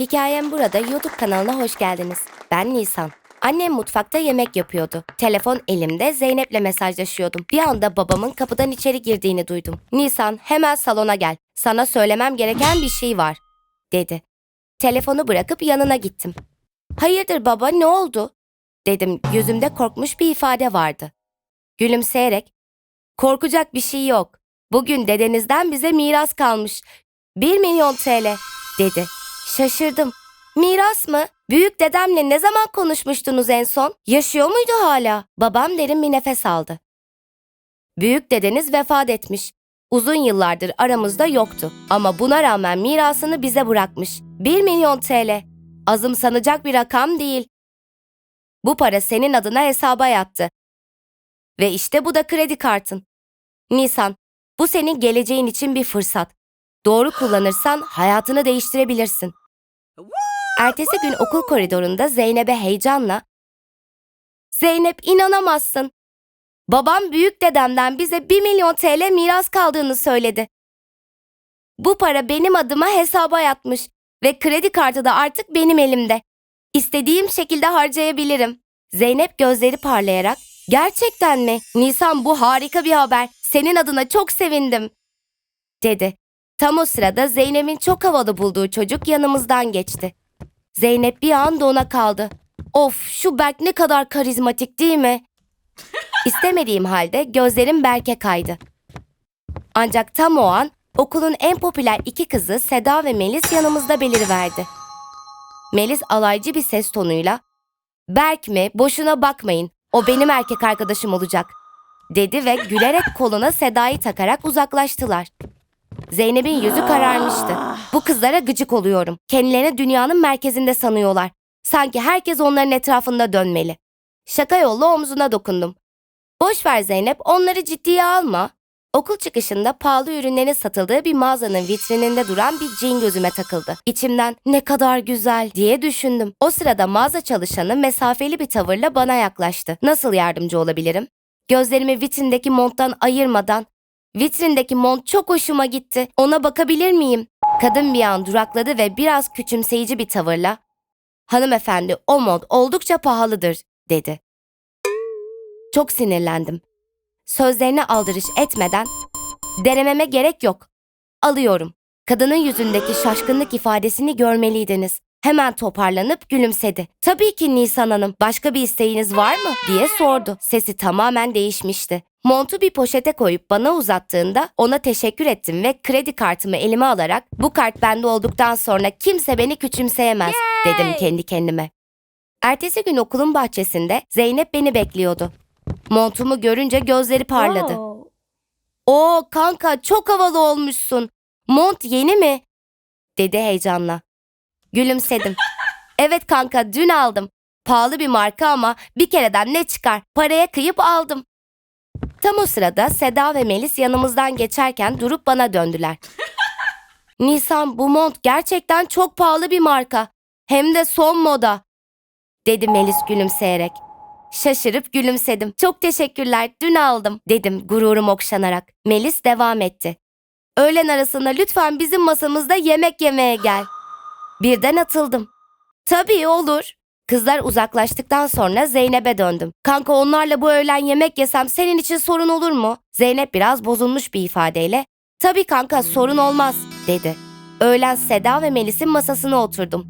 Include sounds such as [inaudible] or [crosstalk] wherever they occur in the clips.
Hikayem burada YouTube kanalına hoş geldiniz. Ben Nisan. Annem mutfakta yemek yapıyordu. Telefon elimde Zeynep'le mesajlaşıyordum. Bir anda babamın kapıdan içeri girdiğini duydum. Nisan hemen salona gel. Sana söylemem gereken bir şey var dedi. Telefonu bırakıp yanına gittim. Hayırdır baba ne oldu? Dedim yüzümde korkmuş bir ifade vardı. Gülümseyerek korkacak bir şey yok. Bugün dedenizden bize miras kalmış. 1 milyon TL dedi. Şaşırdım. Miras mı? Büyük dedemle ne zaman konuşmuştunuz en son? Yaşıyor muydu hala? Babam derin bir nefes aldı. Büyük dedeniz vefat etmiş. Uzun yıllardır aramızda yoktu. Ama buna rağmen mirasını bize bırakmış. 1 milyon TL. Azımsanacak bir rakam değil. Bu para senin adına hesaba yattı. Ve işte bu da kredi kartın. Nisan, bu senin geleceğin için bir fırsat. Doğru kullanırsan hayatını değiştirebilirsin. Ertesi gün okul koridorunda Zeynep'e heyecanla Zeynep inanamazsın. Babam büyük dedemden bize 1 milyon TL miras kaldığını söyledi. Bu para benim adıma hesaba yatmış ve kredi kartı da artık benim elimde. İstediğim şekilde harcayabilirim. Zeynep gözleri parlayarak Gerçekten mi? Nisan bu harika bir haber. Senin adına çok sevindim. Dedi. Tam o sırada Zeynep'in çok havalı bulduğu çocuk yanımızdan geçti. Zeynep bir an dona kaldı. Of şu Berk ne kadar karizmatik değil mi? [laughs] İstemediğim halde gözlerim Berk'e kaydı. Ancak tam o an okulun en popüler iki kızı Seda ve Melis yanımızda beliriverdi. Melis alaycı bir ses tonuyla Berk mi? Boşuna bakmayın. O benim erkek arkadaşım olacak. Dedi ve gülerek koluna Seda'yı takarak uzaklaştılar. Zeynep'in yüzü kararmıştı. Bu kızlara gıcık oluyorum. Kendilerini dünyanın merkezinde sanıyorlar. Sanki herkes onların etrafında dönmeli. Şaka yolla omzuna dokundum. Boş ver Zeynep, onları ciddiye alma. Okul çıkışında pahalı ürünlerin satıldığı bir mağazanın vitrininde duran bir cin gözüme takıldı. İçimden ne kadar güzel diye düşündüm. O sırada mağaza çalışanı mesafeli bir tavırla bana yaklaştı. Nasıl yardımcı olabilirim? Gözlerimi vitrindeki monttan ayırmadan Vitrindeki mont çok hoşuma gitti. Ona bakabilir miyim? Kadın bir an durakladı ve biraz küçümseyici bir tavırla Hanımefendi o mont oldukça pahalıdır dedi. Çok sinirlendim. Sözlerine aldırış etmeden denememe gerek yok. Alıyorum. Kadının yüzündeki şaşkınlık ifadesini görmeliydiniz. Hemen toparlanıp gülümsedi. Tabii ki Nisan Hanım, başka bir isteğiniz var mı? diye sordu. Sesi tamamen değişmişti. Montu bir poşete koyup bana uzattığında ona teşekkür ettim ve kredi kartımı elime alarak bu kart bende olduktan sonra kimse beni küçümseyemez dedim kendi kendime. Ertesi gün okulun bahçesinde Zeynep beni bekliyordu. Montumu görünce gözleri parladı. Wow. Oo kanka çok havalı olmuşsun. Mont yeni mi? dedi heyecanla. Gülümsedim. [laughs] Evet kanka dün aldım. Pahalı bir marka ama bir kereden ne çıkar? Paraya kıyıp aldım. Tam o sırada Seda ve Melis yanımızdan geçerken durup bana döndüler. [laughs] Nisan bu mont gerçekten çok pahalı bir marka. Hem de son moda. Dedi Melis gülümseyerek. Şaşırıp gülümsedim. Çok teşekkürler, dün aldım dedim gururum okşanarak. Melis devam etti. Öğlen arasında lütfen bizim masamızda yemek yemeye gel. Birden atıldım. Tabii olur. Kızlar uzaklaştıktan sonra Zeynep'e döndüm. Kanka onlarla bu öğlen yemek yesem senin için sorun olur mu? Zeynep biraz bozulmuş bir ifadeyle tabii kanka sorun olmaz dedi. Öğlen Seda ve Melis'in masasına oturdum.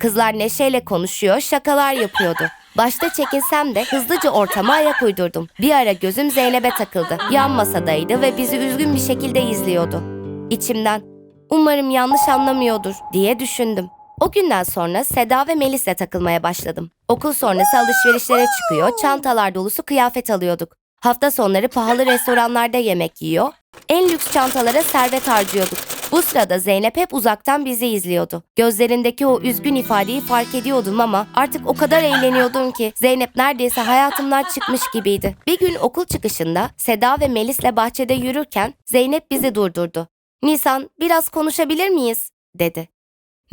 Kızlar neşeyle konuşuyor, şakalar yapıyordu. Başta çekinsem de hızlıca ortama ayak uydurdum. Bir ara gözüm Zeynep'e takıldı. Yan masadaydı ve bizi üzgün bir şekilde izliyordu. İçimden umarım yanlış anlamıyordur diye düşündüm. O günden sonra Seda ve Melis'le takılmaya başladım. Okul sonrası alışverişlere çıkıyor, çantalar dolusu kıyafet alıyorduk. Hafta sonları pahalı restoranlarda yemek yiyor, en lüks çantalara servet harcıyorduk. Bu sırada Zeynep hep uzaktan bizi izliyordu. Gözlerindeki o üzgün ifadeyi fark ediyordum ama artık o kadar eğleniyordum ki Zeynep neredeyse hayatımdan çıkmış gibiydi. Bir gün okul çıkışında Seda ve Melis'le bahçede yürürken Zeynep bizi durdurdu. Nisan biraz konuşabilir miyiz? dedi.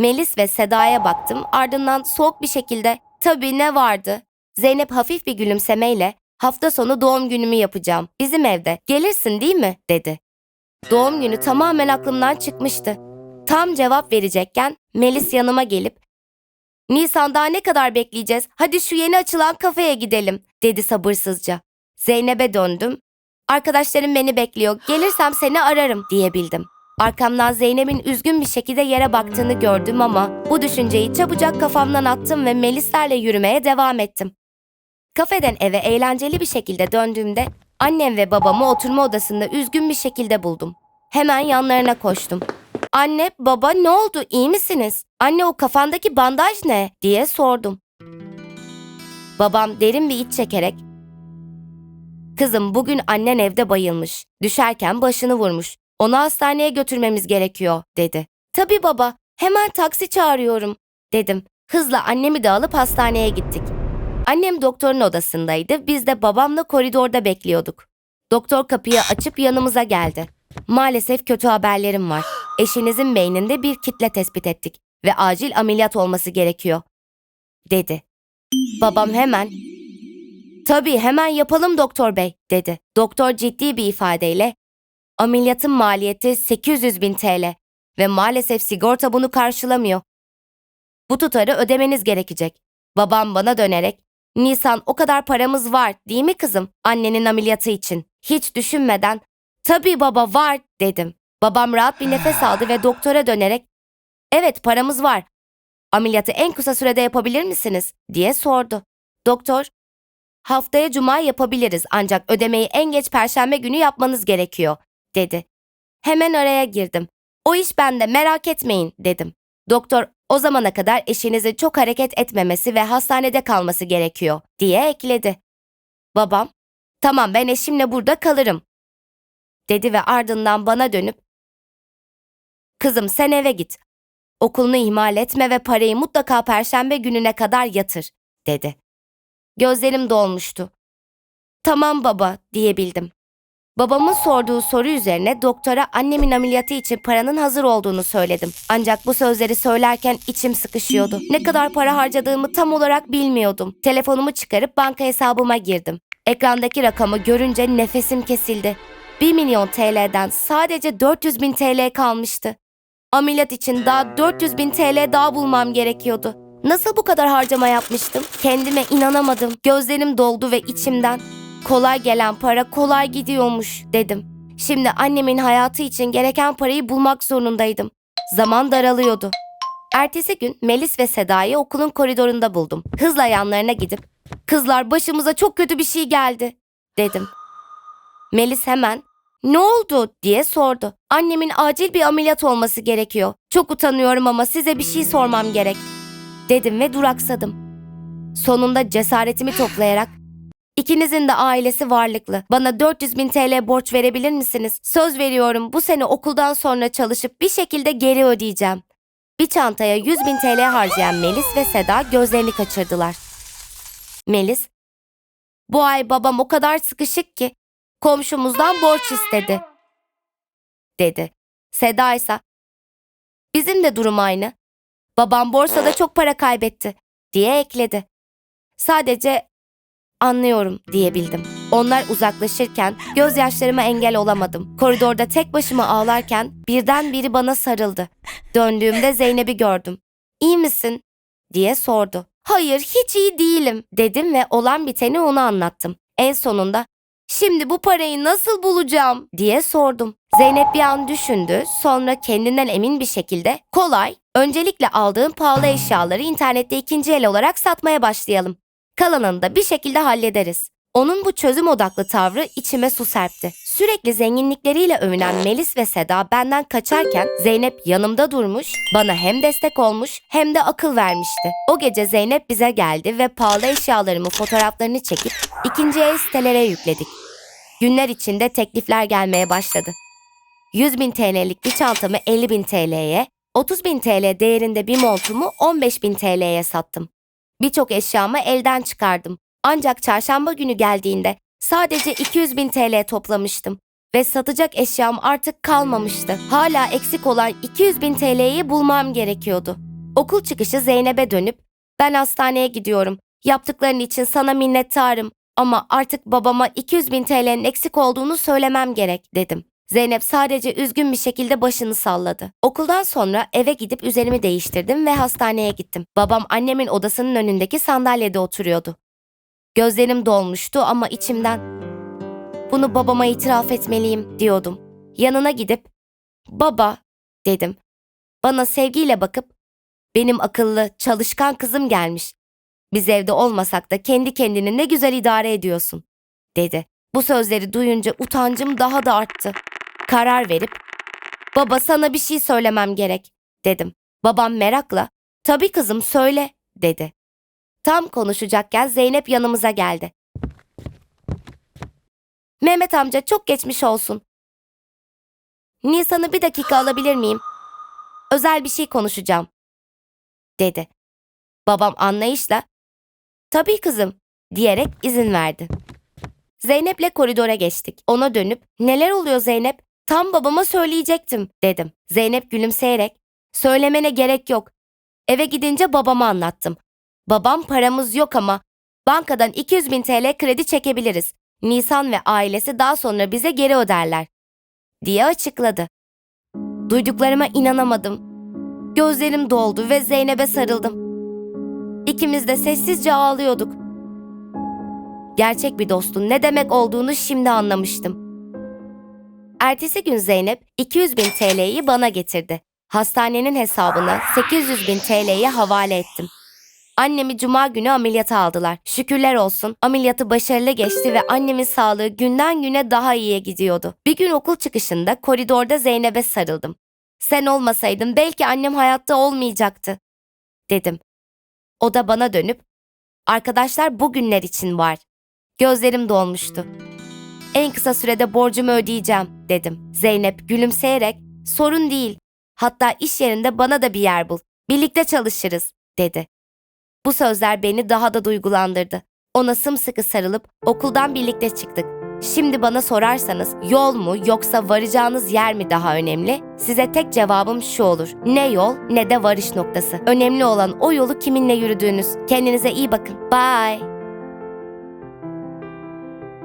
Melis ve Seda'ya baktım ardından soğuk bir şekilde tabii ne vardı? Zeynep hafif bir gülümsemeyle hafta sonu doğum günümü yapacağım. Bizim evde. Gelirsin değil mi? dedi. Doğum günü tamamen aklımdan çıkmıştı. Tam cevap verecekken Melis yanıma gelip Nisan daha ne kadar bekleyeceğiz? Hadi şu yeni açılan kafeye gidelim dedi sabırsızca. Zeynep'e döndüm. Arkadaşlarım beni bekliyor. Gelirsem seni ararım diyebildim. Arkamdan Zeynep'in üzgün bir şekilde yere baktığını gördüm ama bu düşünceyi çabucak kafamdan attım ve Melislerle yürümeye devam ettim. Kafeden eve eğlenceli bir şekilde döndüğümde annem ve babamı oturma odasında üzgün bir şekilde buldum. Hemen yanlarına koştum. Anne, baba ne oldu? İyi misiniz? Anne o kafandaki bandaj ne? diye sordum. Babam derin bir iç çekerek Kızım bugün annen evde bayılmış. Düşerken başını vurmuş. Onu hastaneye götürmemiz gerekiyor dedi. Tabii baba hemen taksi çağırıyorum dedim. Hızla annemi de alıp hastaneye gittik. Annem doktorun odasındaydı. Biz de babamla koridorda bekliyorduk. Doktor kapıyı açıp yanımıza geldi. Maalesef kötü haberlerim var. Eşinizin beyninde bir kitle tespit ettik ve acil ameliyat olması gerekiyor, dedi. Babam hemen, tabii hemen yapalım doktor bey, dedi. Doktor ciddi bir ifadeyle, ameliyatın maliyeti 800 bin TL ve maalesef sigorta bunu karşılamıyor. Bu tutarı ödemeniz gerekecek. Babam bana dönerek, Nisan o kadar paramız var değil mi kızım annenin ameliyatı için? Hiç düşünmeden, tabii baba var dedim. Babam rahat bir nefes [sighs] aldı ve doktora dönerek, evet paramız var. Ameliyatı en kısa sürede yapabilir misiniz? diye sordu. Doktor, haftaya cuma yapabiliriz ancak ödemeyi en geç perşembe günü yapmanız gerekiyor, dedi. Hemen araya girdim. O iş bende merak etmeyin dedim. Doktor o zamana kadar eşinizin çok hareket etmemesi ve hastanede kalması gerekiyor diye ekledi. Babam, tamam ben eşimle burada kalırım dedi ve ardından bana dönüp Kızım sen eve git. Okulunu ihmal etme ve parayı mutlaka perşembe gününe kadar yatır, dedi. Gözlerim dolmuştu. Tamam baba, diyebildim. Babamın sorduğu soru üzerine doktora annemin ameliyatı için paranın hazır olduğunu söyledim. Ancak bu sözleri söylerken içim sıkışıyordu. Ne kadar para harcadığımı tam olarak bilmiyordum. Telefonumu çıkarıp banka hesabıma girdim. Ekrandaki rakamı görünce nefesim kesildi. 1 milyon TL'den sadece 400 bin TL kalmıştı. Ameliyat için daha 400 bin TL daha bulmam gerekiyordu. Nasıl bu kadar harcama yapmıştım? Kendime inanamadım. Gözlerim doldu ve içimden kolay gelen para kolay gidiyormuş dedim. Şimdi annemin hayatı için gereken parayı bulmak zorundaydım. Zaman daralıyordu. Ertesi gün Melis ve Seda'yı okulun koridorunda buldum. Hızla yanlarına gidip "Kızlar başımıza çok kötü bir şey geldi." dedim. Melis hemen ne oldu diye sordu. Annemin acil bir ameliyat olması gerekiyor. Çok utanıyorum ama size bir şey sormam gerek. Dedim ve duraksadım. Sonunda cesaretimi toplayarak İkinizin de ailesi varlıklı. Bana 400 bin TL borç verebilir misiniz? Söz veriyorum bu sene okuldan sonra çalışıp bir şekilde geri ödeyeceğim. Bir çantaya 100 bin TL harcayan Melis ve Seda gözlerini kaçırdılar. Melis, bu ay babam o kadar sıkışık ki komşumuzdan borç istedi, dedi. Seda ise, bizim de durum aynı. Babam borsada çok para kaybetti, diye ekledi. Sadece anlıyorum diyebildim. Onlar uzaklaşırken gözyaşlarıma engel olamadım. Koridorda tek başıma ağlarken birden biri bana sarıldı. Döndüğümde Zeynep'i gördüm. İyi misin? diye sordu. Hayır hiç iyi değilim dedim ve olan biteni ona anlattım. En sonunda Şimdi bu parayı nasıl bulacağım diye sordum. Zeynep bir an düşündü, sonra kendinden emin bir şekilde kolay, öncelikle aldığın pahalı eşyaları internette ikinci el olarak satmaya başlayalım. Kalanını da bir şekilde hallederiz. Onun bu çözüm odaklı tavrı içime su serpti. Sürekli zenginlikleriyle övünen Melis ve Seda benden kaçarken Zeynep yanımda durmuş, bana hem destek olmuş hem de akıl vermişti. O gece Zeynep bize geldi ve pahalı eşyalarımı fotoğraflarını çekip ikinci el sitelere yükledik. Günler içinde teklifler gelmeye başladı. 100 bin TL'lik bir çantamı 50 bin TL'ye, 30 bin TL değerinde bir montumu 15 bin TL'ye sattım. Birçok eşyamı elden çıkardım. Ancak çarşamba günü geldiğinde sadece 200 bin TL toplamıştım. Ve satacak eşyam artık kalmamıştı. Hala eksik olan 200 bin TL'yi bulmam gerekiyordu. Okul çıkışı Zeynep'e dönüp ben hastaneye gidiyorum. Yaptıkların için sana minnettarım ama artık babama 200 bin TL'nin eksik olduğunu söylemem gerek dedim. Zeynep sadece üzgün bir şekilde başını salladı. Okuldan sonra eve gidip üzerimi değiştirdim ve hastaneye gittim. Babam annemin odasının önündeki sandalyede oturuyordu. Gözlerim dolmuştu ama içimden bunu babama itiraf etmeliyim diyordum. Yanına gidip baba dedim. Bana sevgiyle bakıp benim akıllı, çalışkan kızım gelmiş. Biz evde olmasak da kendi kendini ne güzel idare ediyorsun dedi. Bu sözleri duyunca utancım daha da arttı. Karar verip baba sana bir şey söylemem gerek dedim. Babam merakla tabii kızım söyle dedi. Tam konuşacakken Zeynep yanımıza geldi. Mehmet amca çok geçmiş olsun. Nisan'ı bir dakika alabilir miyim? Özel bir şey konuşacağım, dedi. Babam anlayışla, tabii kızım, diyerek izin verdi. Zeynep'le koridora geçtik. Ona dönüp, neler oluyor Zeynep? Tam babama söyleyecektim, dedim. Zeynep gülümseyerek, söylemene gerek yok. Eve gidince babama anlattım. Babam paramız yok ama bankadan 200 bin TL kredi çekebiliriz. Nisan ve ailesi daha sonra bize geri öderler, diye açıkladı. Duyduklarıma inanamadım. Gözlerim doldu ve Zeynep'e sarıldım. İkimiz de sessizce ağlıyorduk. Gerçek bir dostun ne demek olduğunu şimdi anlamıştım. Ertesi gün Zeynep 200 bin TL'yi bana getirdi. Hastanenin hesabına 800 bin TL'ye havale ettim. Annemi cuma günü ameliyata aldılar. Şükürler olsun ameliyatı başarılı geçti ve annemin sağlığı günden güne daha iyiye gidiyordu. Bir gün okul çıkışında koridorda Zeynep'e sarıldım. Sen olmasaydın belki annem hayatta olmayacaktı, dedim. O da bana dönüp, arkadaşlar bugünler için var. Gözlerim dolmuştu. En kısa sürede borcumu ödeyeceğim, dedim. Zeynep gülümseyerek, sorun değil. Hatta iş yerinde bana da bir yer bul. Birlikte çalışırız, dedi. Bu sözler beni daha da duygulandırdı. Ona sımsıkı sarılıp okuldan birlikte çıktık. Şimdi bana sorarsanız yol mu yoksa varacağınız yer mi daha önemli? Size tek cevabım şu olur. Ne yol ne de varış noktası. Önemli olan o yolu kiminle yürüdüğünüz. Kendinize iyi bakın. Bye.